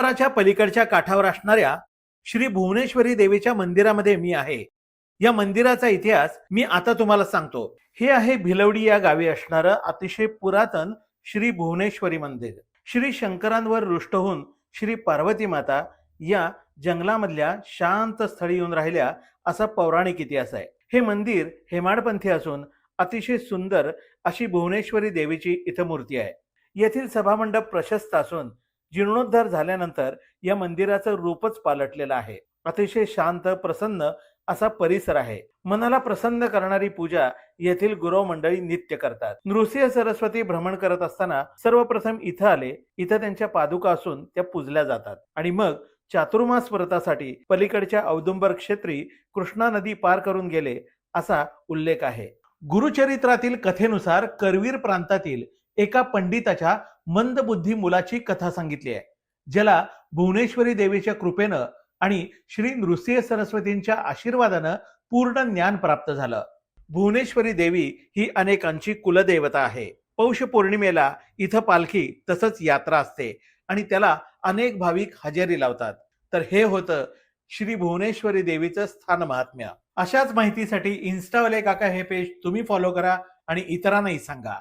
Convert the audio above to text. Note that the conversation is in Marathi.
डोंगराच्या पलीकडच्या काठावर असणाऱ्या श्री भुवनेश्वरी देवीच्या मंदिरामध्ये मी आहे. या मंदिराचा इतिहास मी आता तुम्हाला सांगतो. हे आहे भिलवडी या गावी असणारं अतिशय पुरातन श्री भुवनेश्वरी मंदिर. श्री शंकरांवर रुष्ट होऊन श्री पार्वती माता या जंगलामधल्या शांत स्थळी येऊन राहिल्या असा पौराणिक इतिहास आहे. हे मंदिर हेमाडपंथी असून अतिशय सुंदर अशी भुवनेश्वरी देवीची इथं मूर्ती आहे. येथील सभामंडप प्रशस्त असून जीर्णोद्धार झाल्यानंतर या मंदिराचं रूपच पालटलेलं आहे. अतिशय शांत प्रसन्न असा परिसर आहे. मनाला प्रसन्न करणारी पूजा येथील गुरव मंडळी नित्य करतात. नृसिंह सरस्वती भ्रमण करत असताना सर्वप्रथम इथं आले. इथं त्यांच्या पादुका असून त्या पूजल्या जातात. आणि मग चातुर्मास व्रतासाठी पलीकडच्या औदुंबर क्षेत्री कृष्णा नदी पार करून गेले असा उल्लेख आहे. गुरुचरित्रातील कथेनुसार करवीर प्रांतातील एका पंडिताच्या मंदबुद्धी मुलाची कथा सांगितली आहे ज्याला भुवनेश्वरी देवीच्या कृपेनं आणि श्री नृसिंह सरस्वतींच्या आशीर्वादानं पूर्ण ज्ञान प्राप्त झालं. भुवनेश्वरी देवी ही अनेकांची कुलदेवता आहे. पौष पौर्णिमेला इथं पालखी तसंच यात्रा असते आणि त्याला अनेक भाविक हजेरी लावतात. तर हे होतं श्री भुवनेश्वरी देवीचं स्थान महात्म्य. अशाच माहितीसाठी इन्स्टावाले काका हे पेज तुम्ही फॉलो करा आणि इतरांनाही सांगा.